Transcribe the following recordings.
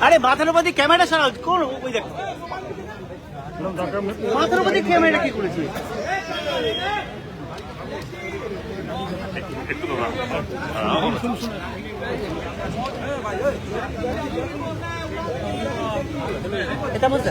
আরে মাথার উপর দিয়ে ক্যামেরা সারাও কোন ওই দেখো। মাথার উপর দিয়ে ক্যামেরা কি করেছে? এটা করে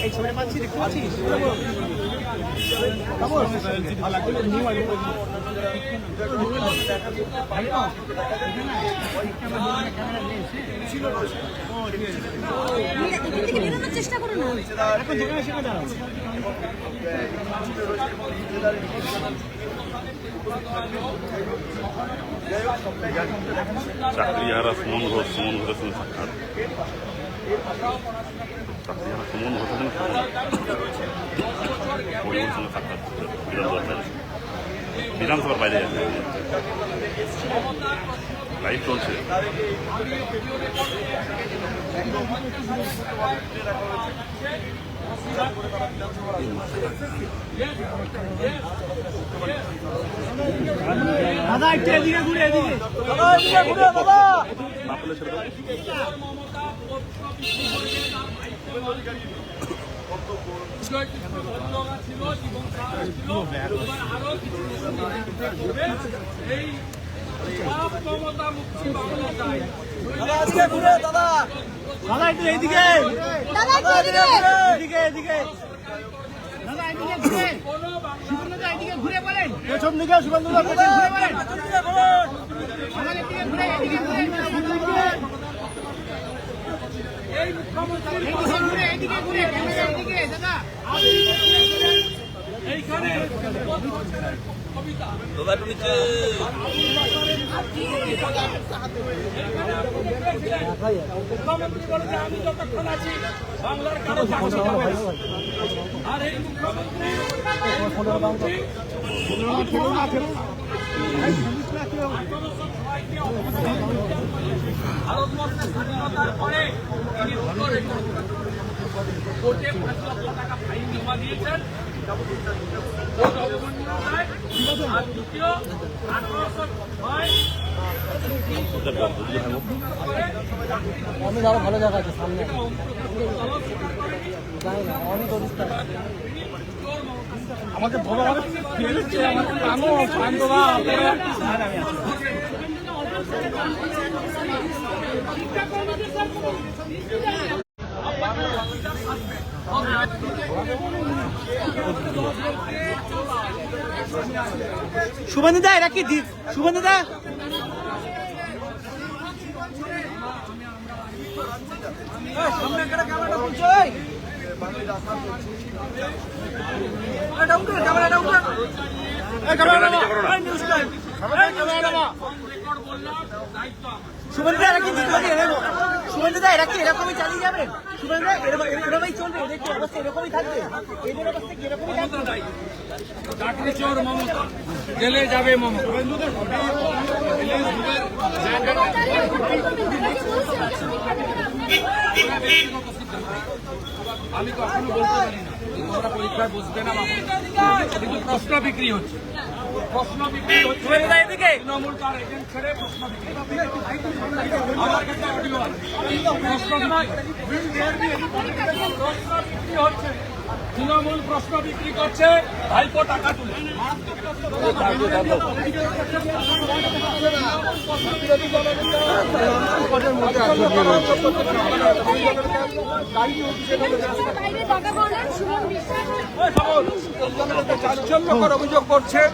এই ছবিটা পাচ্ছি দেখতে পাচ্ছিস? চেষ্টা করো না এখন যেখানে সেখানে চাকরিহারা সুমন ঘোষ, সুমন ঘোষের সাক্ষাৎ। চাকরিহারা সুমন ঘোষের সাক্ষাৎ পরিবারের সঙ্গে সাক্ষাৎ বিধানসভার বাইরে বিধানসভার বাইরে যাচ্ছে। লাইভ চলছে দাদা একটু এদিকে ঘুরে এদিকে। দাদা এদিকে ঘুরে দাদা। দাও। দাদা একটু এইদিকে এদিকে। এদিকে দাদা এদিকে ঘুরে সুবর্ণদা এদিকে ঘুরে বলেন পেছন দিকে সুবর্ণদা ঘুরে বলেন আমাদের দিকে ঘুরে এদিকে ঘুরে এইদিকে ঘুরে এদিকে ঘুরে ক্যামেরা এদিকে দাদা মুখ্যমন্ত্রী বলেছে আমি যতক্ষণ আছি বাংলার কারও। আর এই মুখ্যমন্ত্রী এই ভারতবর্ষের স্বাধীনতার পরে তিনি রেকর্ড কোর্টে পাঁচ লক্ষ টাকা ফাইন জমা দিয়েছেন। কোর্ট অবমাননা আর দ্বিতীয় আঠারোশো ছয় ভালো জায়গা আছে সামনে। না অনেক অবস্থা আমাকে ভগবান ফেলেছে আমাকে কানো পান্ডবা শুভেন্দুদা এরা কি শুভেন্দুদা? শুভেন্দুদা এরা কি দিতে এরকম। শুভেন্দুদা এরা কি এরকমই চালিয়ে যাবেন শুভেন্দুদা এরকম এরকমই চলবে? এদের কি অবস্থা এরকমই থাকবে। এদের অবস্থা কি এরকমই থাকবে? চাকরি চোর মমতা। জেলে যাবে মমতা। আমি কখনো বলতে পারি না। তোমরা পরীক্ষায় বসবে না। কিন্তু প্রশ্ন বিক্রি হচ্ছে। প্রশ্ন বিক্রি হচ্ছে। তৃণমূল তার এজেন্ট ছেড়ে প্রশ্ন বিক্রি আমার কাছে অডিও প্রশ্ন বিক্রি প্রশ্ন বিক্রি হচ্ছে। তৃণমূল প্রশ্ন বিক্রি করছে ভাইপো টাকা তুলে। চাঞ্চল্যকর অভিযোগ করছেন।